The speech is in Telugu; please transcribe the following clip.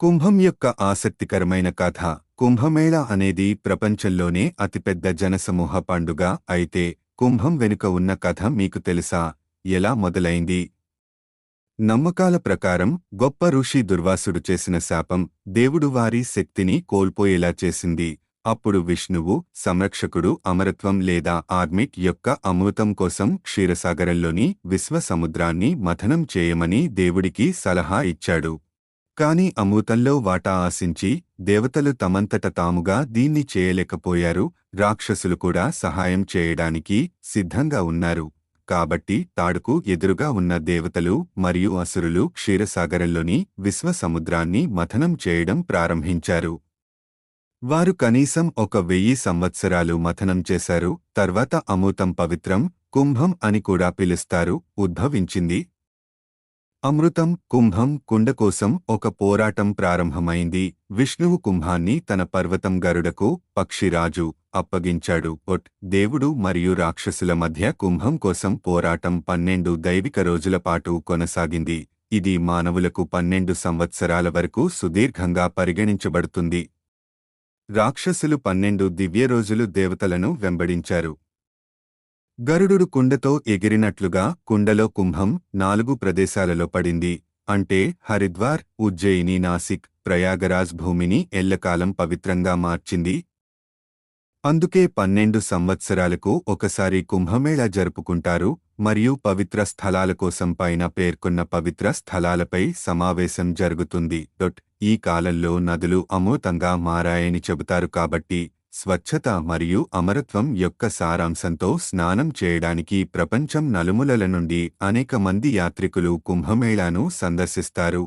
కుంభం యొక్క ఆసక్తికరమైన కథ కుంభమేళ అనేది ప్రపంచంలోనే అతిపెద్ద జనసమూహ పండుగ అయితే కుంభం వెనుక ఉన్న కథ మీకు తెలుసా? ఎలా మొదలైంది? నమ్మకాల ప్రకారం గొప్ప ఋషి దుర్వాసుడు చేసిన శాపం దేవుడు వారి శక్తిని కోల్పోయేలా చేసింది. అప్పుడు విష్ణువు సంరక్షకుడు అమరత్వం లేదా ఆర్మిట్ యొక్క అమృతం కోసం క్షీరసాగరంలోని విశ్వసముద్రాన్ని మథనం చేయమని దేవుడికి సలహా ఇచ్చాడు. కాని అమృతంలో వాటా ఆశించి దేవతలు తమంతట తాముగా దీన్ని చేయలేకపోయారు రాక్షసులు కూడా సహాయం చేయడానికి సిద్ధంగా ఉన్నారు. కాబట్టి తాడుకు ఎదురుగా ఉన్న దేవతలు మరియు అసురులు క్షీరసాగరంలోని విశ్వసముద్రాన్ని మథనం చేయడం ప్రారంభించారు. వారు కనీసం ఒక వెయ్యి సంవత్సరాలు మథనం చేశారు తర్వాత అమృతం పవిత్రం కుంభం అని కూడా పిలుస్తారు ఉద్భవించింది అమృతం కుంభం కుండ కోసం ఒక పోరాటం ప్రారంభమైంది. విష్ణువు కుంభాన్ని తన పర్వతం గరుడకు పక్షిరాజు అప్పగించాడు. ఒట్ దేవుడు మరియు రాక్షసుల మధ్య కుంభం కోసం పోరాటం పన్నెండు దైవిక రోజుల పాటు కొనసాగింది. ఇది మానవులకు పన్నెండు సంవత్సరాల వరకు సుదీర్ఘంగా పరిగణించబడుతుంది. రాక్షసులు పన్నెండు దివ్య రోజులు దేవతలను వెంబడించారు. గరుడు కుండతో ఎగిరినట్లుగా కుండలో కుంభం నాలుగు ప్రదేశాలలో పడింది. అంటే హరిద్వార్ ఉజ్జయిని నాసిక్ ప్రయాగరాజ్ భూమిని ఎల్లకాలం పవిత్రంగా మార్చింది. అందుకే పన్నెండు సంవత్సరాలకు ఒకసారి కుంభమేళా జరుపుకుంటారు. మరియు పవిత్ర స్థలాల కోసం పైన పేర్కొన్న పవిత్ర స్థలాలపై సమావేశం జరుగుతుంది. డొట్ ఈ కాలంలో నదులు అమృతంగా మారాయని చెబుతారు కాబట్టి స్వచ్ఛత మరియు అమరత్వం యొక్క సారాంశంతో స్నానం చేయడానికి ప్రపంచం నలుమూలల నుండి అనేక మంది యాత్రికులు కుంభమేళాను సందర్శిస్తారు.